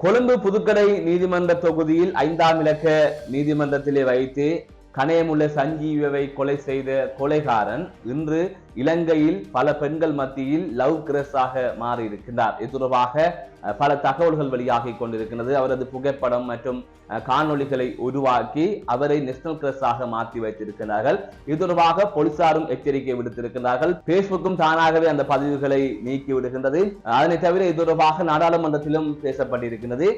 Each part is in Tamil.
கொழும்பு புதுக்கடை நீதிமன்ற தொகுதியில் ஐந்தாம் இலக்க நீதிமன்றத்திலே வைத்து கனயமுள்ள சஞ்சீவை கொலை செய்த கொலைகாரன் இன்று இலங்கையில் பல பெண்கள் மத்தியில் லவ் கிரஸாக மாறி இருக்கின்றார் இது தொடர்பாக பல தகவல்கள் வெளியாகி கொண்டிருக்கிறது அவரது புகைப்படம் மற்றும் காணொளிகளை உருவாக்கி அவரை நேஷனல் கிரஸாக மாற்றி வைத்திருக்கிறார்கள் இது தொடர்பாக போலீசாரும் எச்சரிக்கை விடுத்திருக்கிறார்கள் பேஸ்புக்கும் தானாகவே அந்த பதிவுகளை நீக்கி விடுகின்றது. அதனை தவிர இது தொடர்பாக நாடாளுமன்றத்திலும் பேசப்பட்டிருக்கிறது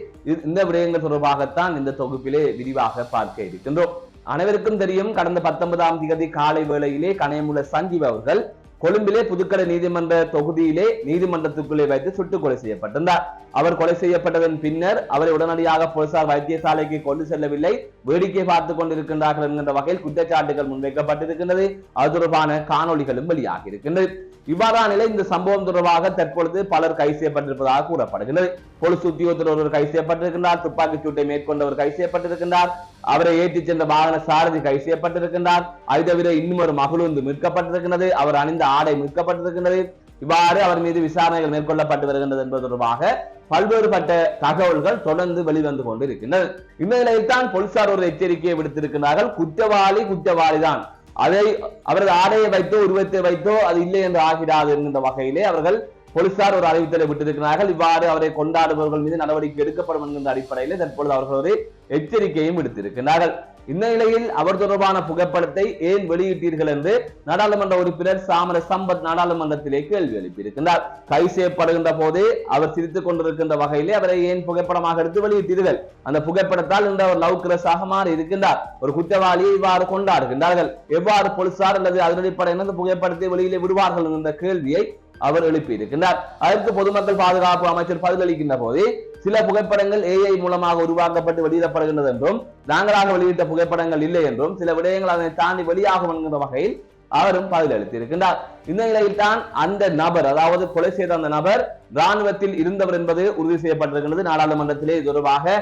இந்த விடயங்கள் தொடர்பாகத்தான் இந்த தொகுப்பிலே விரிவாக பார்க்க இருக்கின்றோம். அனைவருக்கும் தெரியும் கடந்த பத்தொன்பதாம் தேதி காலை வேளையிலே கனயமுள்ள சஞ்சீவ் அவர்கள் கொழும்பிலே புதுக்கடை நீதிமன்ற தொகுதியிலே நீதிமன்றத்துக்குள்ளே வைத்து சுட்டுக் கொலை செய்யப்பட்டிருந்தார். அவர் கொலை செய்யப்பட்டதன் பின்னர் அவரை உடனடியாக போலீசார் வைத்தியசாலைக்கு கொண்டு செல்லவில்லை வேடிக்கை பார்த்துக் கொண்டிருக்கின்றார்கள் என்கின்ற வகையில் குற்றச்சாட்டுகள் முன்வைக்கப்பட்டிருக்கின்றது. அது தொடர்பான காணொளிகளும் வெளியாகி இருக்கின்றது இவ்வாறான நிலை இந்த சம்பவம் தொடர்பாக தற்பொழுது பலர் கைது செய்யப்பட்டிருப்பதாக கூறப்படுகிறது. போலீஸ் உத்தியோகத்தில் ஒருவர் கைது செய்யப்பட்டிருக்கின்றார். துப்பாக்கிச் சூட்டை மேற்கொண்டவர் கைது செய்யப்பட்டிருக்கின்றார். அவரை ஏற்றிச் சென்ற வாகன சாரதி கைது செய்யப்பட்டிருக்கின்றார். அது தவிர இன்னும் ஒரு மகளுந்து மீட்கப்பட்டிருக்கிறது அவர் அணிந்த ஆடை மீட்கப்பட்டிருக்கின்றது. இவ்வாறு அவர் மீது விசாரணைகள் மேற்கொள்ளப்பட்டு வருகின்றது என்பது தொடர்பாக பல்வேறுபட்ட தகவல்கள் தொடர்ந்து வெளிவந்து கொண்டிருக்கின்றன இந்த நிலையில் தான் போலீசார் ஒரு எச்சரிக்கையை விடுத்திருக்கிறார்கள் குற்றவாளி குற்றவாளி தான் அதை அவரது ஆடையை வைத்தோ உருவத்தை வைத்தோ அது இல்லை என்று ஆகிடாது என்கின்ற வகையிலே அவர்கள் போலீசார் ஒரு அறிவித்தலை விட்டிருக்கிறார்கள். இவ்வாறு அவரை கொண்டாடுபவர்கள் மீது நடவடிக்கை எடுக்கப்படும் என்கின்ற அடிப்படையில் தற்பொழுது அவர்கள் ஒரு எச்சரிக்கையும் விடுத்திருக்கிறார்கள். இந்த நிலையில் அவர் தொடர்பான புகைப்படத்தை ஏன் வெளியிட்டீர்கள் என்று நாடாளுமன்ற உறுப்பினர் சாமர சம்பத் நாடாளுமன்றத்திலே கேள்வி எழுப்பியிருக்கிறார். கைது செய்யப்படுகின்ற போதே அவர் சிரித்துக் கொண்டிருக்கின்ற வகையிலே அவரை ஏன் புகைப்படமாக எடுத்து வெளியிட்டீர்கள்? அந்த புகைப்படத்தால் இந்த அவர் லவ் கிரஸாக மாறி இருக்கின்றார் ஒரு குற்றவாளியை இவ்வாறு கொண்டாடுகின்றார்கள். எவ்வாறு போலீசார் அல்லது அதனடிப்படையில் அந்த புகைப்படத்தை வெளியிலே விடுவார்கள் என்ற கேள்வியை அவர் எழுப்பியிருக்கின்றார். அதற்கு பொதுமக்கள் பாதுகாப்பு அமைச்சர் பதிலளிக்கின்ற போது சில புகைப்படங்கள் ஏஐ மூலமாக உருவாக்கப்பட்டு வெளியிடப்படுகின்றது என்றும் நாங்களாக வெளியிட்ட புகைப்படங்கள் இல்லை என்றும் சில விடயங்கள் அதனை தாண்டி வெளியாகும் என்கின்ற வகையில் அவரும் பதிலளித்திருக்கின்றார். இந்த நிலையில் தான் அந்த நபர் அதாவது கொலை செய்த அந்த நபர் ராணுவத்தில் இருந்தவர் என்பது உறுதி செய்யப்பட்டிருக்கின்றது. நாடாளுமன்றத்திலே தொடர்பாக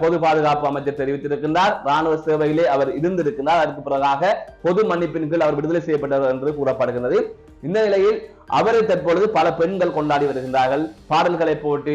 பொது பாதுகாப்பு அமைச்சர் தெரிவித்திருக்கின்றார். ராணுவ சேவையிலே அவர் இருந்திருக்கின்றார். அதற்கு பிறகாக பொது மன்னிப்பின் கீழ் அவர் விடுதலை செய்யப்பட்டவர் என்று கூறப்படுகின்றது. இந்த நிலையில் அவரை தற்பொழுது பல பெண்கள் கொண்டாடி வருகின்றார்கள். பாடல்களை போட்டு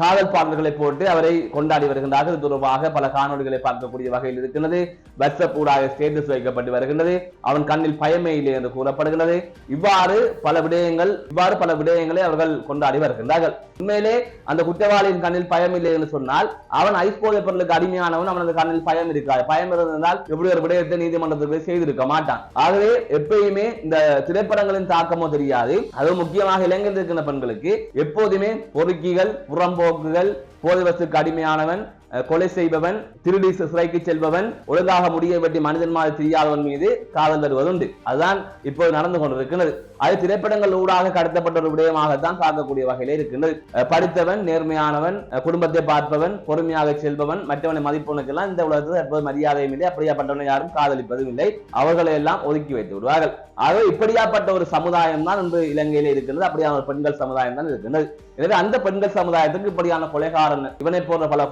காதல் பாடல்களை போட்டு அவரை கொண்டாடி வருகின்றார்கள். இது தொடர்பாக பல காணொளிகளை பார்க்கக்கூடிய வகையில் இருக்கின்றது. வாட்ஸ்அப் ஊடாக ஸ்டேட்டஸ் வைக்கப்பட்டு வருகின்றது. அவன் கண்ணில் பயமே இல்லை என்று கூறப்படுகிறது இவ்வாறு பல விடயங்கள் இவ்வாறு பல விடயங்களை அவர்கள் கொண்டாடி வருகின்றார்கள். உண்மையிலே அந்த குற்றவாளியின் கண்ணில் பயம் இல்லை என்று சொன்னால் அவன் ஐஸ் போதை பொருளுக்கு அடிமையானவன் அவனது கண்ணில் பயம் இருக்காது. பயம் இருந்திருந்தால் எப்படி ஒரு விடயத்தை நீதிமன்றத்துக்கு செய்திருக்க மாட்டான். ஆகவே எப்பயுமே இந்த திரைப்படங்களின் தாக்கமோ தெரியாது. அது முக்கியமாக இளைஞர் இருக்கின்ற பெண்களுக்கு எப்போதுமே பொறுக்கிகள் புறம்போ போக்குகள் போதிவசுக்கு அடிமையானவன் கொலை செய்பவன் திருடி சிறைக்கு செல்பவன் ஒழுங்காக முடிய பற்றி மனிதன் மாதிரி தெரியாதவன் மீது காதல் தருவதுண்டு. அதுதான் இப்போது நடந்து கொண்டிருக்கிறது அது திரைப்படங்கள் ஊடாக கடத்தப்பட்ட ஒரு விடயமாகத்தான் பார்க்கக்கூடிய வகையில இருக்கின்றது. படித்தவன் நேர்மையானவன் குடும்பத்தை பார்ப்பவன் பொறுமையாக செல்பவன் மற்றவனை மதிப்பவனுக்கெல்லாம் இந்த உலகத்தில் தற்போது மரியாதையும் இல்லை அப்படியாப்பட்டவனை யாரும் காதலிப்பதும் இல்லை. அவர்களை எல்லாம் ஒதுக்கி வைத்து விடுவார்கள். ஆகவே இப்படியாப்பட்ட ஒரு சமுதாயம் தான் இன்று இலங்கையிலே இருக்கின்றது. அப்படியான ஒரு பெண்கள் சமுதாயம் தான் இருக்கின்றது. எனவே அந்த பெண்கள் சமுதாயத்துக்கு இப்படியான கொலைகாரன் இவனை போன்ற பல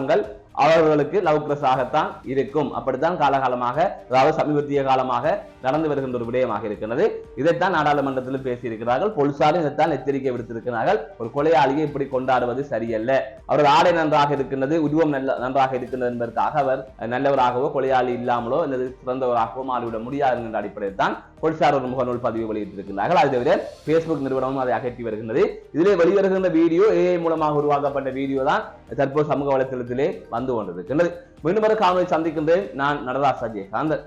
கொலைகாரன்கள் அவர்களுக்கு லவ் கிரஸாகத்தான் இருக்கும். அப்படித்தான் காலகாலமாக அதாவது சமீபத்திய காலமாக நடந்து வருகின்ற ஒரு விடயமாக இருக்கிறது. இதைத்தான் நாடாளுமன்றத்திலும் பேசியிருக்கிறார்கள். போலீசாரும் இதைத்தான் எச்சரிக்கை விடுத்திருக்கிறார்கள். ஒரு கொலையாளியை இப்படி கொண்டாடுவது சரியல்ல. அவரது ஆடை நன்றாக இருக்கின்றது உருவம் நல்ல நன்றாக இருக்கின்றது என்பதற்காக அவர் நல்லவராகவோ கொலையாளி இல்லாமலோ அல்லது சிறந்தவராகவோ மாறிவிட முடியாது என்ற அடிப்படையில் தான் போலீசார் ஒரு முகநூல் பதிவு வெளியிட்டிருக்கிறார்கள். அதை தவிர பேஸ்புக் நிறுவனமும் அதை அகற்றி வருகின்றது. இதிலே வெளிவருகின்ற வீடியோ ஏஐ மூலமாக உருவாக்கப்பட்ட வீடியோ தான் தற்போது சமூக வலைத்தளத்திலே வந்து கொண்டிருக்கின்றது மீண்டும் ஒரு காணொலி சந்திக்கின்றேன். நான் நடராஜ் அஜயகாந்தன்